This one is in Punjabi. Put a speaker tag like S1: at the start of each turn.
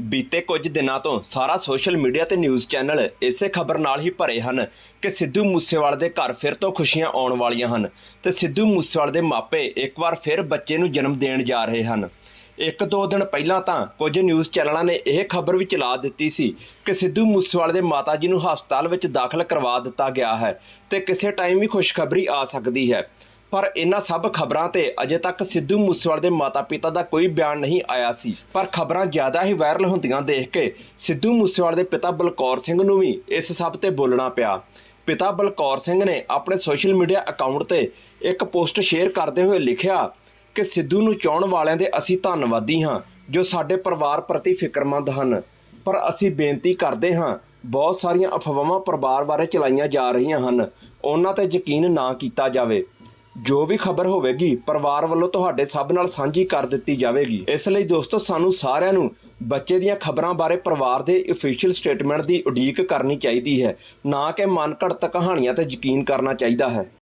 S1: ਬੀਤੇ ਕੁਝ ਦਿਨਾਂ ਤੋਂ ਸਾਰਾ ਸੋਸ਼ਲ ਮੀਡੀਆ ਤੇ ਨਿਊਜ਼ ਚੈਨਲ ਇਸੇ ਖਬਰ ਨਾਲ ਹੀ ਭਰੇ ਹਨ ਕਿ ਸਿੱਧੂ ਮੂਸੇਵਾਲੇ ਦੇ ਘਰ ਫਿਰ ਤੋਂ ਖੁਸ਼ੀਆਂ ਆਉਣ ਵਾਲੀਆਂ ਹਨ ਤੇ ਸਿੱਧੂ ਮੂਸੇਵਾਲੇ ਦੇ ਮਾਪੇ ਇੱਕ ਵਾਰ ਫਿਰ ਬੱਚੇ ਨੂੰ ਜਨਮ ਦੇਣ ਜਾ ਰਹੇ ਹਨ। ਇੱਕ ਦੋ ਦਿਨ ਪਹਿਲਾਂ ਤਾਂ ਕੁਝ ਨਿਊਜ਼ ਚੈਨਲਾਂ ਨੇ ਇਹ ਖਬਰ ਵੀ ਚਲਾ ਦਿੱਤੀ ਸੀ ਕਿ ਸਿੱਧੂ ਮੂਸੇਵਾਲੇ ਦੇ ਮਾਤਾ ਜੀ ਨੂੰ ਹਸਪਤਾਲ ਵਿੱਚ ਦਾਖਲ ਕਰਵਾ ਦਿੱਤਾ ਗਿਆ ਹੈ ਤੇ ਕਿਸੇ ਟਾਈਮ ਵੀ ਖੁਸ਼ਖਬਰੀ ਆ ਸਕਦੀ ਹੈ। ਪਰ ਇਹਨਾਂ ਸਭ ਖਬਰਾਂ ਤੇ ਅਜੇ ਤੱਕ ਸਿੱਧੂ ਮੂਸੇਵਾਲੇ ਦੇ ਮਾਤਾ-ਪਿਤਾ ਦਾ ਕੋਈ ਬਿਆਨ ਨਹੀਂ ਆਇਆ ਸੀ। ਪਰ ਖਬਰਾਂ ਜ਼ਿਆਦਾ ਹੀ ਵਾਇਰਲ ਹੁੰਦੀਆਂ ਦੇਖ ਕੇ ਸਿੱਧੂ ਮੂਸੇਵਾਲੇ ਦੇ ਪਿਤਾ ਬਲਕੌਰ ਸਿੰਘ ਨੂੰ ਵੀ ਇਸ ਸਭ ਤੇ ਬੋਲਣਾ ਪਿਆ। ਪਿਤਾ ਬਲਕੌਰ ਸਿੰਘ ਨੇ ਆਪਣੇ ਸੋਸ਼ਲ ਮੀਡੀਆ ਅਕਾਊਂਟ ਤੇ ਇੱਕ ਪੋਸਟ ਸ਼ੇਅਰ ਕਰਦੇ ਹੋਏ ਲਿਖਿਆ ਕਿ ਸਿੱਧੂ ਨੂੰ ਚਾਹਣ ਵਾਲਿਆਂ ਦੇ ਅਸੀਂ ਧੰਨਵਾਦੀ ਹਾਂ, ਜੋ ਸਾਡੇ ਪਰਿਵਾਰ ਪ੍ਰਤੀ ਫਿਕਰਮੰਦ ਹਨ। ਪਰ ਅਸੀਂ ਬੇਨਤੀ ਕਰਦੇ ਹਾਂ, ਬਹੁਤ ਸਾਰੀਆਂ ਅਫਵਾਹਾਂ ਪਰਿਵਾਰ ਬਾਰੇ ਚਲਾਈਆਂ ਜਾ ਰਹੀਆਂ ਹਨ। ਉਹਨਾਂ ਤੇ ਯਕੀਨ ਨਾ ਕੀਤਾ ਜਾਵੇ। ਜੋ ਵੀ ਖਬਰ ਹੋਵੇਗੀ, ਪਰਿਵਾਰ ਵੱਲੋਂ ਤੁਹਾਡੇ ਸਭ ਨਾਲ ਸਾਂਝੀ ਕਰ ਦਿੱਤੀ ਜਾਵੇਗੀ। ਇਸ ਲਈ ਦੋਸਤੋ, ਸਾਨੂੰ ਸਾਰਿਆਂ ਨੂੰ ਬੱਚੇ ਦੀਆਂ ਖਬਰਾਂ ਬਾਰੇ ਪਰਿਵਾਰ ਦੇ ਅਫੀਸ਼ੀਅਲ ਸਟੇਟਮੈਂਟ ਦੀ ਉਡੀਕ ਕਰਨੀ ਚਾਹੀਦੀ ਹੈ। ਨਾ ਕਿ ਮਨ ਘੜਤ ਕਹਾਣੀਆਂ ਤੇ ਯਕੀਨ ਕਰਨਾ ਚਾਹੀਦਾ ਹੈ।